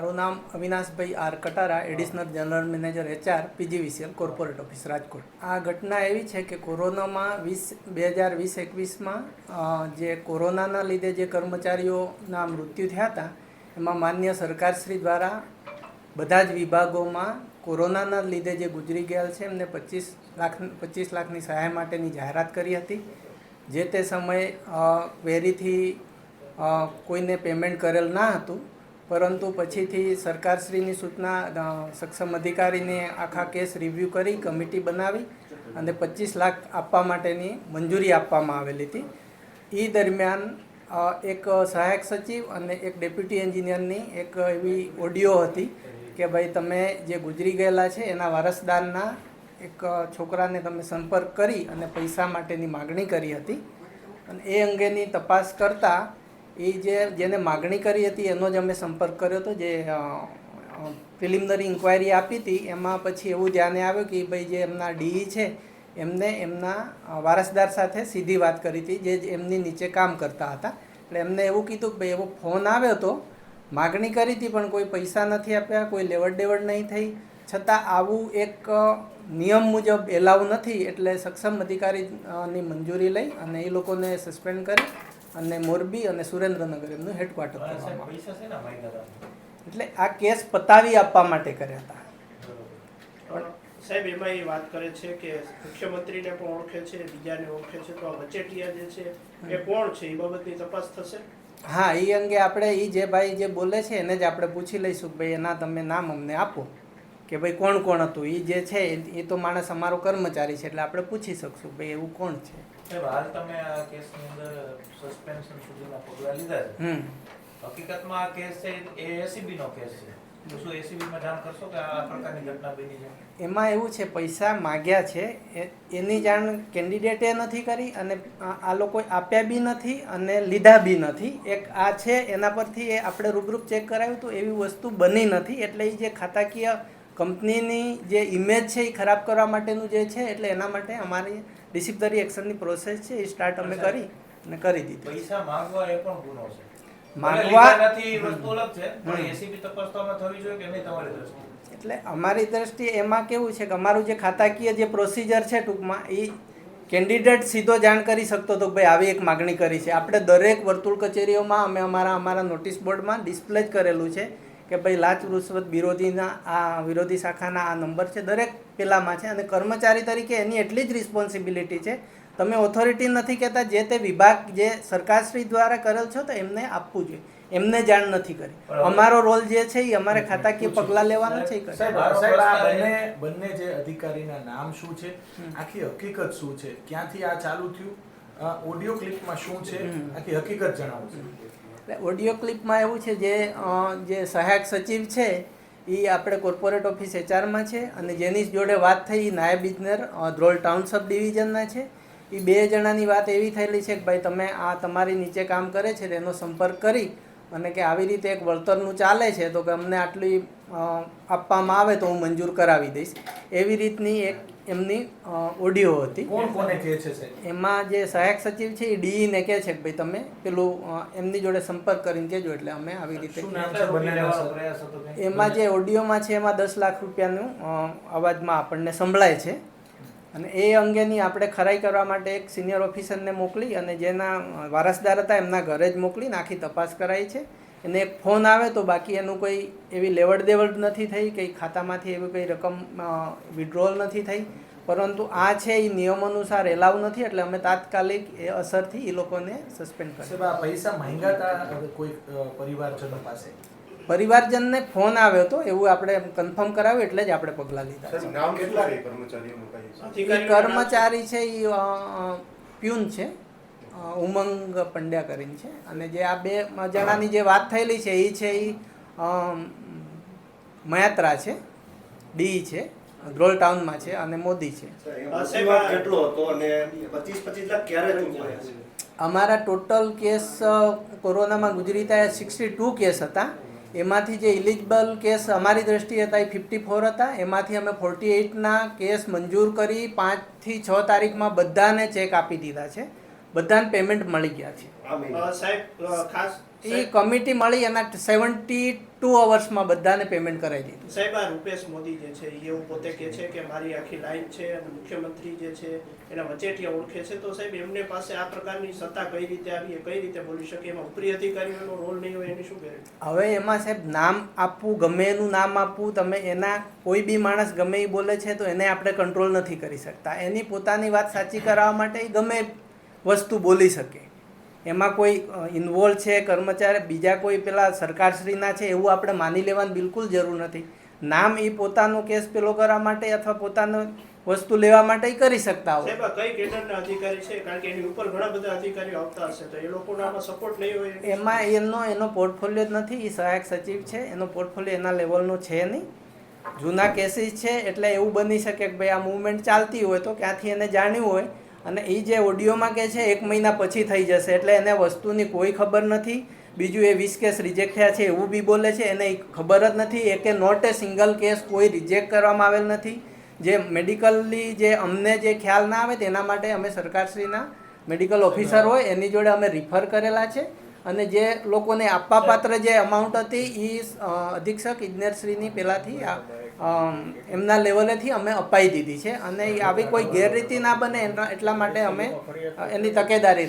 મારું નામ અવિનાશભાઈ R Katara, additional general manager HR PGVCL corporate office, Rajkot. આ ઘટના એવી છે કે કોરોનામાં વીસ, બે હજાર વીસ એકવીસમાં જે કોરોનાના લીધે જે કર્મચારીઓના મૃત્યુ થયા હતા, એમાં માન્ય સરકારશ્રી દ્વારા બધા જ વિભાગોમાં કોરોનાના લીધે જે ગુજરી ગયેલ છે, એમને પચીસ લાખ, પચીસ લાખની સહાય માટેની જાહેરાત કરી હતી, જે તે સમયે વેરીથી કોઈને પેમેન્ટ કરેલ ના હતું પરંતુ પછીથી સરકારશ્રીની સૂચના સક્ષમ અધિકારીને આખા કેસ રિવ્યૂ કરી, કમિટી બનાવી અને પચીસ લાખ આપવા માટેની મંજૂરી આપવામાં આવેલી હતી. એ દરમિયાન એક સહાયક સચિવ અને એક ડેપ્યુટી એન્જિનિયરની એક એવી ઓડિયો હતી કે ભાઈ તમે જે ગુજરી ગયેલા છે એના વારસદારના એક છોકરાને તમે સંપર્ક કરી અને પૈસા માટેની માગણી કરી હતી. અને એ અંગેની તપાસ કરતાં એ જે જેને માગણી કરી હતી, એનો જ અમે સંપર્ક કર્યો હતો, જે પ્રિલિમિનરી ઇન્ક્વાયરી આપી હતી. એમાં પછી એવું ધ્યાને આવ્યું કે ભાઈ જે એમના ડીઈ છે, એમને એમના વારસદાર સાથે સીધી વાત કરી હતી, જે એમની નીચે કામ કરતા હતા. એટલે એમને એવું કીધું કે ભાઈ, એવો ફોન આવ્યો હતો માગણી કરી હતી, પણ કોઈ પૈસા નથી આપ્યા, કોઈ લેવડ દેવડ નહીં થઈ. છતાં આવું એક નિયમ મુજબ એલાવ નથી, એટલે સક્ષમ અધિકારીની મંજૂરી લઈ અને એ લોકોને સસ્પેન્ડ કરી. અને મોરબી અને સુરેન્દ્રનગર એમનું હેડક્વાર્ટર એટલે આ કેસ પતાવી આપવા માટે કર્યા હતા. સાહેબ એમાં એ વાત કરે છે કે મુખ્યમંત્રીને પણ ઓળખે છે બીજાને ઓળખે છે તો આ વચેટિયા જે છે એ કોણ છે? એ બાબતની તપાસ થશે? હા એ અંગે આપણે એ જે ભાઈ જે બોલે છે એને જ આપણે પૂછી લઈશું ભાઈ એના તમે નામ અમને આપો. કે ભાઈ કોણ કોણ હતું? એ જે છે એ તો માણસ અમારો કર્મચારી છે એટલે આપણે પૂછી શકશું ભાઈ એવું કોણ છે? સાહેબ હાલ તમે આ કેસની અંદર સસ્પેન્શન સુધીના પગલા લીધા છે. હમ. હકીકતમાં આ કેસ છે એ એસીબી નો કેસ છે. શું એસીબી જાણ કરશો કે આ પ્રકારની ઘટના બની છે? એમાં એવું છે પૈસા માગ્યા છે એની જાણ કેન્ડિડેટે નથી કરી અને આ આ લોકોએ આપ્યા બી નથી અને લીધા બી નથી. એક આ છે એના પરથી એ આપણે રૂબરૂપ ચેક કરાવ્યું તો એવી વસ્તુ બની નથી. એટલે એ જે ખાતાકીય કંપનીની જે ઇમેજ છે એ ખરાબ કરવા માટેનું જે છે એટલે એના માટે અમારી ડિસિપ્લિનરી એક્શનની પ્રોસેસ છે એ સ્ટાર્ટ અમે કરી અને કરી દીધી. પૈસા માંગવા એ પણ ગુનો છે. માંગવા- નથી વસ્તુ અલગ છે પણ એસીબી તપાસ તો થવી જોઈએ કે નહીં તમારી દ્રષ્ટિએ? એટલે અમારી દ્રષ્ટિએ એમાં કેવું છે કે અમારું જે ખાતાકીય જે પ્રોસિજર છે ટૂંકમાં એ કેન્ડિડેટ સીધો જાણ કરી શકતો હતો ભાઈ આવી એક માગણી કરી છે. આપણે દરેક વર્તુળ કચેરીઓમાં અમે અમારા અમારા નોટિસ બોર્ડમાં ડિસ્પ્લે જ કરેલું છે. કે ભાઈ લાચ રૂશ્વત વિરોધીના આ વિરોધી શાખાના આ નંબર છે દરેક પેલામાં છે અને કર્મચારી તરીકે એની એટલી જ રિસ્પોન્સિબિલિટી છે. તમે ઓથોરિટી નથી કહેતા જે તે વિભાગ જે સરકારશ્રી દ્વારા કરેલ છો તો એમને આપવું જોઈએ. એમને જાણ નથી કરી. અમારો રોલ જે છે એ અમારે ખાતાકીય પગલાં લેવાના છે બંને બંને જે અધિકારીના નામ શું છે? આખી હકીકત શું છે? ક્યાંથી આ ચાલુ થયું? ઓડિયો ક્લિપમાં શું છે? આખી હકીકત જણાવો. છો એટલે ઓડિયો ક્લિપમાં એવું છે જે જે સહાયક સચિવ છે, એ આપણે કોર્પોરેટ ઓફિસ એચઆરમાં છે અને જેની જોડે વાત થઈ નાયબ ઇજનેર ધ્રોલ ટાઉન સબ ડિવિઝનના છે. એ બે જણાની વાત એવી થયેલી છે કે ભાઈ તમે આ તમારી નીચે કામ કરે છે તેનો સંપર્ક કરી અને કે આવી રીતે એક વળતરનું ચાલે છે તો કે અમને આટલી આપવામાં આવે તો હું મંજૂર કરાવી દઈશ. એવી રીતની એક એમની ઓડિયો હતી. કોણ કોને કહે છે એમાં જે સહાયક સચિવ છે એ ડીઈને કહે છે કે ભાઈ તમે પેલું એમની જોડે સંપર્ક કરીને કહેજો એટલે અમે આવી રીતે? એમાં જે ઓડિયોમાં છે એમાં દસ લાખ રૂપિયાનું અવાજમાં આપણને સંભળાય છે. અને એ અંગેની આપણે ખરાઈ કરવા માટે એક સિનિયર ઓફિસરને મોકલી અને જેના વારસદાર હતા એમના ઘરે જ મોકલીને આખી તપાસ કરાઈ છે. એને એક ફોન આવે તો બાકી એનું કોઈ એવી લેવડ દેવડ નથી થઈ, કંઈ ખાતામાંથી એવી કંઈ રકમ વિડ્રોલ નથી થઈ. પરંતુ આ છે એ નિયમ અનુસાર એલાવ નથી, એટલે અમે તાત્કાલિક એ અસરથી એ લોકોને સસ્પેન્ડ કર્યા પૈસા માંગ્યા હતા કોઈ પરિવારજનો પાસે? પરિવારજનને ફોન આવ્યો હતો એવું આપણે કન્ફર્મ કરાવ્યું એટલે જ આપણે પગલાં લીધા. કર્મચારી છે એ પ્યુન છે. ઉમંગ પંડ્યા કરીને છે. અને જે આ બે જણાની જે વાત થયેલી છે એ છે એ મયાત્રા છે ડી છે ધ્રોલ ટાઉનમાં છે અને મોદી છે. કેટલો હતો અને પચીસ પચીસ લાખ ક્યારે અમારા ટોટલ કેસ કોરોનામાં ગુજરી થયા સિક્સટી ટુ કેસ હતા. એમાંથી જે ઇલિજિબલ કેસ અમારી દ્રષ્ટિએ હતા એ ફિફ્ટી ફોર હતા. એમાંથી અમે ફોર્ટી એઇટના કેસ મંજૂર કરી પાંચથી છ તારીખમાં બધાને ચેક આપી દીધા છે. બધાને પેમેન્ટ મળી ગયા છે. સાહેબ ખાસ એ કમિટી મળી એના સેવન્ટી ટુ અવર્સમાં બધાને પેમેન્ટ કરાવી દીધું. સાહેબ આ રૂપેશ મોદી જે છે એ એવું પોતે કહે છે કે મારી આખી લાઈન છે અને મુખ્યમંત્રી જે છે એના વચેટિયા ઓળખે છે. તો સાહેબ એમને પાસે આ પ્રકારની સત્તા કઈ રીતે આવી એ કઈ રીતે બોલી શકે? એમાં ઉપરી અધિકારીઓનો રોલ નહીં હોય એની શું ગેરંટી હવે એમાં સાહેબ નામ આપવું ગમે એનું નામ આપવું તમે એના કોઈ બી માણસ ગમે એ બોલે છે તો એને આપણે કંટ્રોલ નથી કરી શકતા. એની પોતાની વાત સાચી કરાવવા માટે એ ગમે વસ્તુ બોલી શકે. એમાં કોઈ ઇન્વોલ્વ છે કર્મચારી બીજા કોઈ પેલા સરકારશ્રીના છે એવું આપણે માની લેવાની બિલકુલ જરૂર નથી. નામ એ પોતાનો કેસ પેલો કરવા માટે અથવા પોતાનો વસ્તુ લેવા માટે કરી શકતા હોય. કઈ કેડરના અધિકારી છે? કારણ કે એની ઉપર ઘણા બધા અધિકારીઓ આવતા હશે તો એ લોકોનો આમાં સપોર્ટ નહીં હોય એમાં. એનો એનો પોર્ટફોલિયો જ નથી એ સહાયક સચિવ છે એનો પોર્ટફોલિયો એના લેવલનો છે નહીં. જૂના કેસીસ છે એટલે એવું બની શકે કે ભાઈ આ મુવમેન્ટ ચાલતી હોય તો ક્યાંથી એને જાણ્યું હોય? અને એ જે ઓડિયોમાં કે છે, એક મહિના પછી થઈ જશે. એટલે એને વસ્તુની કોઈ ખબર નથી. બીજું એ વીસ કેસ રિજેક્ટ થયા છે, એવું બી બોલે છે. એને ખબર જ નથી. એકે નોટ એ સિંગલ કેસ કોઈ રિજેક્ટ કરવામાં આવેલ નથી. જે મેડિકલી જે અમને જે ખ્યાલ ના આવે તેના માટે અમે સરકારશ્રીના મેડિકલ ઓફિસર હોય, એની જોડે અમે રિફર કરેલા છે. અને જે લોકોને આપવા પાત્ર જે અમાઉન્ટ હતી એ અધિક્ષક ઇજનેરશ્રીની પહેલાંથી એમના લેવલેથી અમે અપાઈ દીધી છે. અને આવી કોઈ ગેરરીતિ ના બને એટલા માટે અમે એની તકેદારી